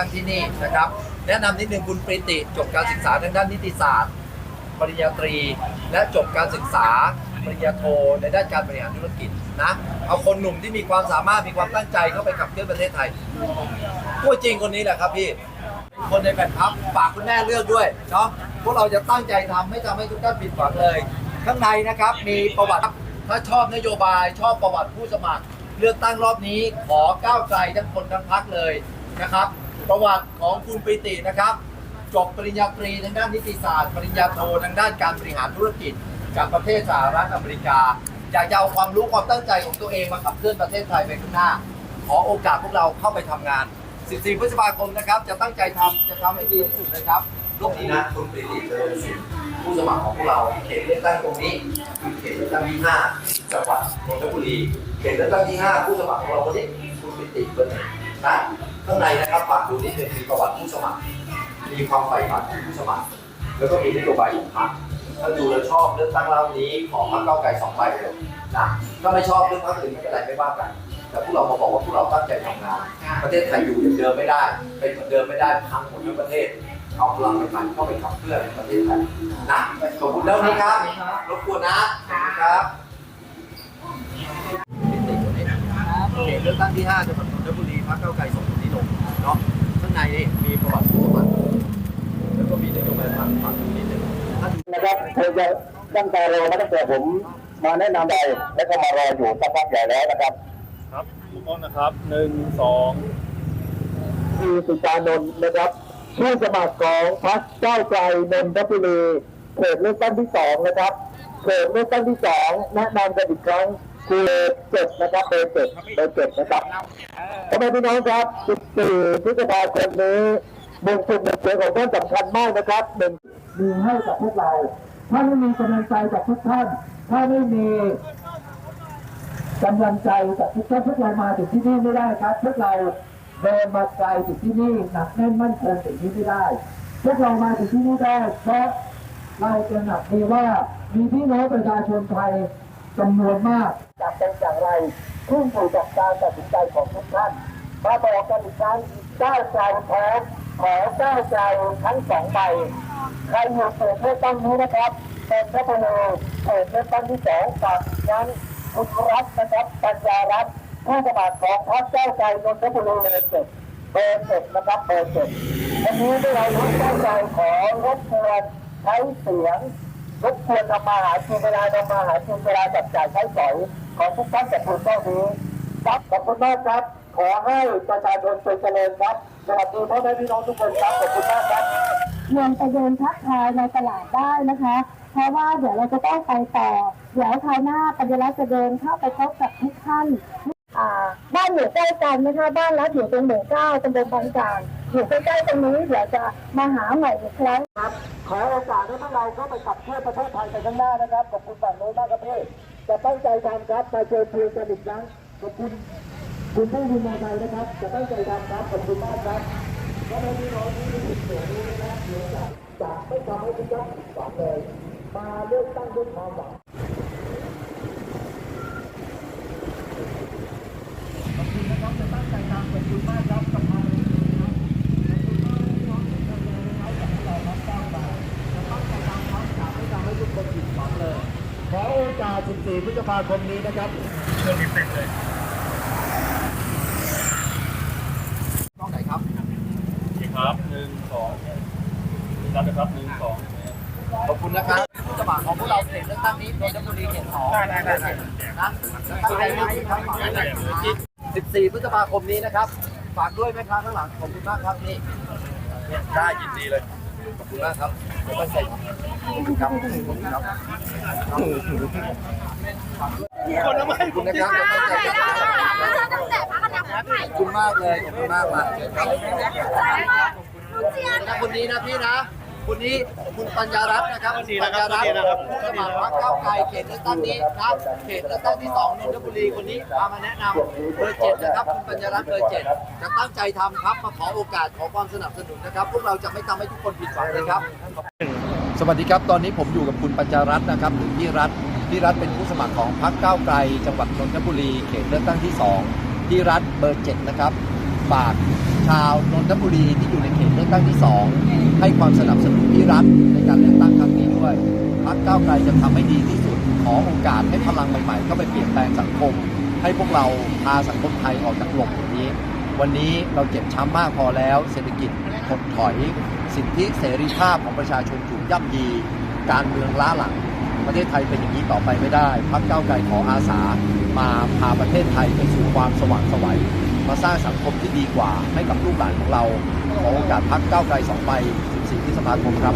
ตั้งที่นี่นะครับ แนะนำนิดนึงคุณปริติจบการศึกษาทางด้านนิติศาสตร์ ปริญญาตรี และจบการศึกษาปริญญาโทในด้านการบริหารธุรกิจนะเอาคนหนุ่มที่มีความสามารถมีความตั้งใจเข้าไปขับเคลื่อนประเทศไทยพูดจริงคนนี้แหละครับพี่คนในแผ่นพับฝากคุณแม่เลือกด้วยเนาะพวกเราจะตั้งใจทำไม่ทำให้ทุกท่านผิดหวังเลย ข้างในนะครับมีประวัติถ้าชอบนโยบายชอบประวัติผู้สมัคร เลือกตั้งรอบนี้ขอก้าวไกลทั้งคนทั้งพักเลยนะครับ ประวัติของคุณปิตินะครับ จบปริญญาตรีทางด้านนิติศาสตร์ ปริญญาโททางด้านการบริหารธุรกิจจากประเทศสหรัฐอเมริกา อยากจะเอาความรู้ความตั้งใจของตัวเองมาขับเคลื่อนประเทศไทยไปข้างหน้า ขอโอกาสพวกเราเข้าไปทำงาน 14 พฤษภาคมนะครับ จะตั้งใจทำจะทำให้ดีที่สุดนะครับลูกนี้นะคุณปริติเจริญสินผู้สมัครของพวกเราเขตเลือกตั้งตรงนี้คือเขตเลือกตั้งที่5จังหวัดนนทบุรีเขตเลือกตั้งที่5ผู้สมัครของเราคนนี้คุณปริติเบอร์หนึ่งนะ ข้างในนะครับฝากดูนิดนึงมีประวัติผู้สมัคร มีความใฝ่ฝันของผู้สมัคร แล้วก็มีนโยบายของพรรคถ้าดูแล้วชอบเลือกตั้งรอบนี้ของพรรคเก้าวไกลสองใบเลยนะถ้าไม่ชอบเรื่องพรรคอื่นไม่เป็นไรไม่ว่ากัน แต่พวกเรามาบอกว่าพวกเราตั้งใจทำงาน ประเทศไทยอยู่อย่างเดิมไม่ได้ เป็นเหมือนเดิมไม่ได้พังหมดทั้งประเทศเอาพลังใหม่ๆเข้าไปขับเคลื่อนประเทศไทยนะขอบคุณแล้วนะครับรบกวนนะครับเขตเลือกตั้งที่5จังหวัดนนทบุรีพรรคเก้าไกลส่งคนที่ลง เนาะข้างในนี่มีประวัติผู้สมัครแล้วก็มีนโยบายทางฝั่งนิดนึงถ้าดูนะครับเธอจะตั้งใจรอมาตั้งแต่ผมมาแนะนำไปแล้วก็มารออยู่สักพักใหญ่แล้วนะครับ ครับทุกคนนะครับหนึ่งสองคือสุจานนท์นะครับผู้สมัครของพรรคเก้าวไกลนนทบุรีเขตเลือกตั้งที่สองนะครับเขตเลือกตั้งที่สองแนะนำกันอีกครั้ง คือเจ็ดนะครับเบอร์เจ็ดเบอร์เจ็ดนะครับทำไมพี่น้องครับ14พฤษภาคมนี้มงคลในเสียงของท่านสำคัญมากนะครับหนึ่งมีให้กับพวกเรา ถ้าไม่มีกำลังใจจากทุกท่าน ถ้าไม่มีกำลังใจจากทุกท่านพวกเรามาถึงที่นี่ไม่ได้ครับ พวกเราเดินมาไกลถึงที่นี่หนักแน่นมั่นคงถึงที่นี่ไม่ได้ พวกเรามาถึงที่นี่ได้เพราะเราตระหนักดีว่ามีพี่น้องประชาชนไทยจำนวนมาก จะเป็นอย่างไรขึ้นอยู่กับการตัดสินใจของทุกท่านมาบอกกันอีกครั้งก้าวไกลพร้อมขอก้าวไกลทั้งสองใบใครอยู่เขตเลือกตั้งนี้นะครับเป็นพระพลูเขตเลือกตั้งที่สองกับนั้นคุณรัฐนะครับปัญญารัฐผู้สมัครของพรรคเจ้าใจนนทบุรีเบอร์เจ็ดเบอร์เจ็ดนะครับเบอร์เจ็ดวันนี้ที่เราทั้งเจ้าใจขอรบกวนใช้เสียง รบกวนนำมาหากินเวลานำมาหากินเวลาจับจ่ายใช้สอยของทุกท่านจากคุณเจ้านี้ครับขอบคุณมากครับ ขอให้ประชาชนเป็นเจริญครับสวัสดีพ่อแม่พี่น้องทุกคนครับขอบคุณมากครับเงินไปเดินทักทายในตลาดได้นะคะ เพราะว่าเดี๋ยวเราจะต้องไปต่อ เดี๋ยวคราวหน้าปัญญาลักษณ์จะเดินเข้าไปพบกับทุกท่านอ่าบ้านอยู่ใกล้กันนะคะบ้านรัฐอยู่ตรงหมู่เก้าตำบลบางจางอยู่ใกล้ๆตรงนี้เดี๋ยวจะมาหาใหม่อีกครั้งครับ ขอโอกาสให้พวกเราเข้าไปขับเคลื่อนประเทศไทยไปข้างหน้านะครับ ขอบคุณฝั่งโน้นมากครับพี่จะตั้งใจทำครับมาเจอคุยกันอีกครั้งขอบคุณคุณผู้วินมอไทยนะครับ จะตั้งใจทำครับ ขอบคุณมากครับและในที่น้องที่มีส่วนนี้นะครับเดี๋ยวจะจะไม่ทำให้ทุกท่านผิดหวังเลย มาเลือกตั้งด้วยความหวัง ขอบคุณนะครับจะตั้งใจทำขอบคุณมากครับกับทางนี้นะครับขอบคุณมากที่น้องที่ทำงานในเขาจากเราครับก้าวไปจะตั้งใจทำครับจะไม่ทำให้ทุกคนผิดหวังเลย ขอโอกาส 14พฤษภาคมนี้นะครับเครื่องนี้เสร็จเลยต้องไหนครับอีกครับหนึ่งสองรับนะครับหนึ่งสองขอบคุณนะครับผู้สมัครของพวกเราเขตเลือกตั้งนี้นนทบุรีเขตสองได้ได้ได้นะตั้งใจมากครับ14พฤษภาคมนี้นะครับ ฝากด้วยแม่ค้าข้างหลังขอบคุณมากครับนี่ได้ยินดีเลย ขอบคุณมากครับเดี๋ยวไปใส่ขอบคุณครับขอบคุณครับคนละไม่ขอบคุณนะครับเดี๋ยวตั้งใจจะขอบคุณมากเลย ขอบคุณมากมานะคนนี้นะพี่นะ คนนี้คุณปัญญารัตน์นะครับปัญญารัตน์ผู้สมัครพรรคก้าวไกลเขตเลือกตั้งนี้นะเขตเลือกตั้งที่สองนนทบุรีคนนี้พามาแนะนำเบอร์เจ็ดนะครับคุณปัญญารัตน์เบอร์เจ็ดจะตั้งใจทำครับมาขอโอกาสขอความสนับสนุนนะครับ พวกเราจะไม่ทำให้ทุกคนผิดหวังเลยครับ สวัสดีครับตอนนี้ผมอยู่กับคุณปัญจารัตน์นะครับหรือพี่รัฐพี่รัฐเป็นผู้สมัครของพรรคก้าวไกล จังหวัดนนทบุรีเขตเลือกตั้งที่2พี่รัฐเบอร์เจ็ดนะครับฝากชชาวนนทบุรีที่อยู่ในเขตเลือกตั้งที่2 ให้ความสนับสนุนที่รัฐในการเลือกตั้งครั้งนี้ด้วยพรรคก้าวไกลจะทำให้ดีที่สุด ขอโอกาสให้พลังใหม่ๆเข้าไปเปลี่ยนแปลงสังคม ให้พวกเราพาสังคมไทยออกจากหลมอย่างนี้ วันนี้เราเจ็บช้ำมากพอแล้ว เศรษฐกิจถดถอย สิทธิเสรีภาพของประชาชนถูกย่ำยี การเมืองล้าหลังประเทศไทยเป็นอย่างนี้ต่อไปไม่ได้พรรคก้าวไกลขออาสา มาพาประเทศไทยไปสู่ความสว่างสวัย มาสร้างสังคมที่ดีกว่าให้กับลูกหลานของเราขอโอกาสพักเก้าไกลสองใบ14พฤษภาคมครับ